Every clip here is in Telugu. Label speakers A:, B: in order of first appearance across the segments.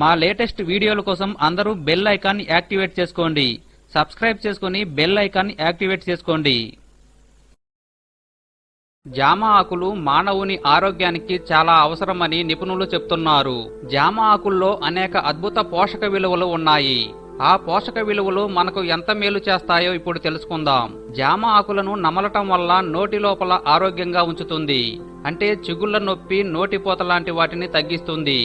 A: మా లేటెస్ట్ వీడియోల కోసం అందరూ బెల్ ఐకాన్ యాక్టివేట్ చేసుకోండి. సబ్స్క్రైబ్ చేసుకుని బెల్ ఐకాన్ యాక్టివేట్ చేసుకోండి. జామ ఆకులు మానవుని ఆరోగ్యానికి చాలా అవసరమని నిపుణులు చెప్తున్నారు. జామ ఆకుల్లో అనేక అద్భుత పోషక విలువలు ఉన్నాయి. ఆ పోషక విలువలు మనకు ఎంత మేలు చేస్తాయో ఇప్పుడు తెలుసుకుందాం. జామ ఆకులను నమలటం వల్ల నోటి లోపల ఆరోగ్యంగా ఉంచుతుంది. అంటే చిగుళ్ళ నొప్పి నోటిపోత లాంటి వాటిని తగ్గిస్తుంది.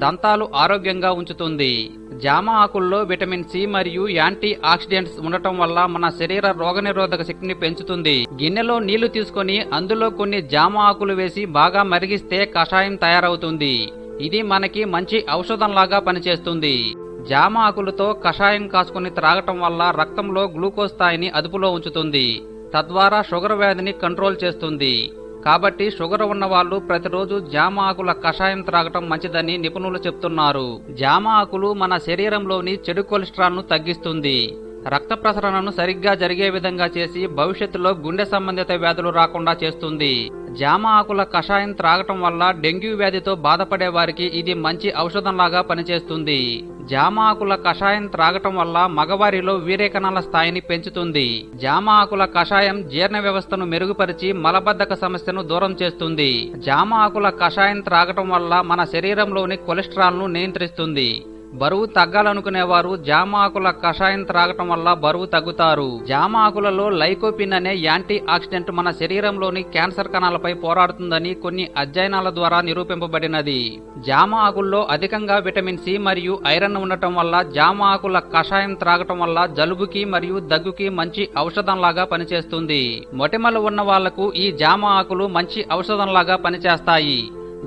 A: దంతాలు ఆరోగ్యంగా ఉంచుతుంది. జామ ఆకుల్లో విటమిన్ సి మరియు యాంటీ ఆక్సిడెంట్స్ ఉండటం వల్ల మన శరీర రోగనిరోధక శక్తిని పెంచుతుంది. గిన్నెలో నీళ్ళు తీసుకొని అందులో కొన్ని జామ ఆకులు వేసి బాగా మరిగిస్తే కషాయం తయారవుతుంది. ఇది మనకి మంచి ఔషధంలాగా పనిచేస్తుంది. జామ ఆకులతో కషాయం కాసుకుని త్రాగటం వల్ల రక్తంలో గ్లూకోజ్ స్థాయిని అదుపులో ఉంచుతుంది. తద్వారా షుగర్ వ్యాధిని కంట్రోల్ చేస్తుంది. కాబట్టి షుగర్ ఉన్న వాళ్ళు ప్రతిరోజు జామ ఆకుల కషాయం త్రాగటం మంచిదని నిపుణులు చెప్తున్నారు. జామ ఆకులు మన శరీరంలోని చెడు కొలెస్ట్రాల్ను తగ్గిస్తుంది. రక్త ప్రసరణను సరిగ్గా జరిగే విధంగా చేసి భవిష్యత్తులో గుండె సంబంధిత వ్యాధులు రాకుండా చేస్తుంది. జామ ఆకుల కషాయం త్రాగటం వల్ల డెంగ్యూ వ్యాధితో బాధపడే వారికి ఇది మంచి ఔషధంలాగా పనిచేస్తుంది. జామ ఆకుల కషాయం త్రాగటం వల్ల మగవారిలో వీరేకణాల స్థాయిని పెంచుతుంది. జామ ఆకుల కషాయం జీర్ణ వ్యవస్థను మెరుగుపరిచి మలబద్ధక సమస్యను దూరం చేస్తుంది. జామ ఆకుల కషాయం త్రాగటం వల్ల మన శరీరంలోని కొలెస్ట్రాల్ను నియంత్రిస్తుంది. బరువు తగ్గాలనుకునేవారు జామ ఆకుల కషాయం త్రాగటం వల్ల బరువు తగ్గుతారు. జామ ఆకులలో లైకోపిన్ అనే యాంటీ ఆక్సిడెంట్ మన శరీరంలోని క్యాన్సర్ కణాలపై పోరాడుతుందని కొన్ని అధ్యయనాల ద్వారా నిరూపింపబడినది. జామ ఆకుల్లో అధికంగా విటమిన్ సి మరియు ఐరన్ ఉండటం వల్ల జామ ఆకుల కషాయం త్రాగటం వల్ల జలుబుకి మరియు దగ్గుకి మంచి ఔషధంలాగా పనిచేస్తుంది. మొటిమలు ఉన్న వాళ్ళకు ఈ జామ ఆకులు మంచి ఔషధంలాగా పనిచేస్తాయి.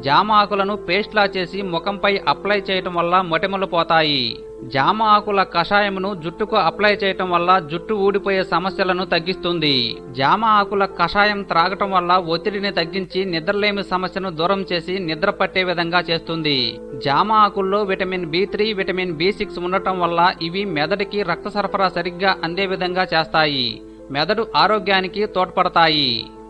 A: జామ ఆకులను పేస్ట్లా చేసి ముఖంపై అప్లై చేయటం వల్ల మొటిమలు పోతాయి. జామ ఆకుల కషాయమును జుట్టుకు అప్లై చేయటం వల్ల జుట్టు ఊడిపోయే సమస్యలను తగ్గిస్తుంది. జామ ఆకుల కషాయం త్రాగటం వల్ల ఒత్తిడిని తగ్గించి నిద్రలేమి సమస్యను దూరం చేసి నిద్ర పట్టే విధంగా చేస్తుంది. జామ ఆకుల్లో vitamin B three vitamin B six ఉండటం వల్ల ఇవి మెదడుకి రక్త సరఫరా సరిగ్గా అందే విధంగా చేస్తాయి. మెదడు ఆరోగ్యానికి తోడ్పడతాయి.